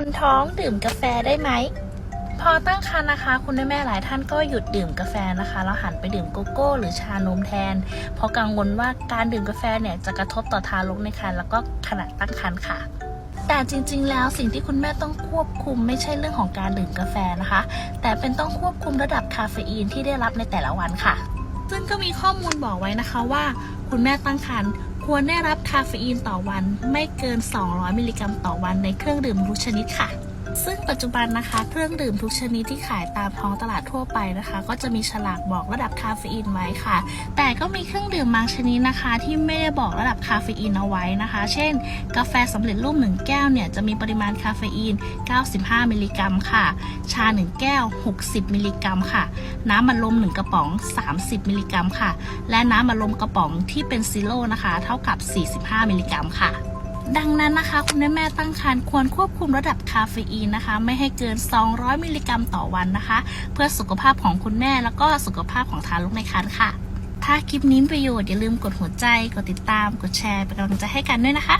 คนท้องดื่มกาแฟได้ไหม พอตั้งครรภ์นะคะ คุณแม่ๆหลายท่านก็หยุดดื่มกาแฟนะคะแล้วหันไปดื่มโกโก้ หรือชานมแทน เพราะกังวลว่าการดื่มกาแฟเนี่ยจะกระทบต่อทารกในครรภ์แล้วก็ขณะตั้งครรภ์ค่ะแต่จริงๆ แล้วสิ่งที่คุณแม่ต้องควบคุมไม่ใช่เรื่องของการดื่มกาแฟนะคะ แต่เป็นต้องควบคุมระดับคาเฟอีนที่ได้รับในแต่ละวันค่ะ ซึ่งก็มีข้อมูลบอกไว้นะคะว่า คุณแม่ตั้งครรภ์ ควรได้รับคาเฟอีนต่อวันไม่เกิน 200 มิลลิกรัมต่อวันในเครื่องดื่มทุกชนิดค่ะ ซึ่งปัจจุบันนะคะ เครื่องดื่มทุกชนิดที่ขายตามท้องตลาดทั่วไปนะคะ ก็จะมีฉลากบอกระดับคาเฟอีนไว้ค่ะ แต่ก็มีเครื่องดื่มบางชนิดนะคะ ที่ไม่ได้บอกระดับคาเฟอีนเอาไว้นะคะ เช่น กาแฟสำเร็จรูปหนึ่งแก้วเนี่ยจะมีปริมาณคาเฟอีน 95 มิลลิกรัมค่ะ ชา 1 แก้ว 60 มิลลิกรัมค่ะ น้ำอัดลม 1 กระป๋อง 30 มิลลิกรัมค่ะ และน้ำอัดลมกระป๋องที่เป็นซีโร่นะคะ เท่ากับ 45 มิลลิกรัมค่ะ ดังนั้นนะคะคุณแม่แม่ตั้งครรภ์ควรควบคุมระดับคาเฟอีนนะคะ ไม่ให้เกิน 200 มิลลิกรัมต่อวันนะคะ เพื่อสุขภาพของคุณแม่แล้วก็สุขภาพของทารกในครรภ์ค่ะ ถ้าคลิปนี้มีประโยชน์อย่าลืมกดหัวใจ กดติดตาม กดแชร์เป็นกำลังใจให้กันด้วยนะคะ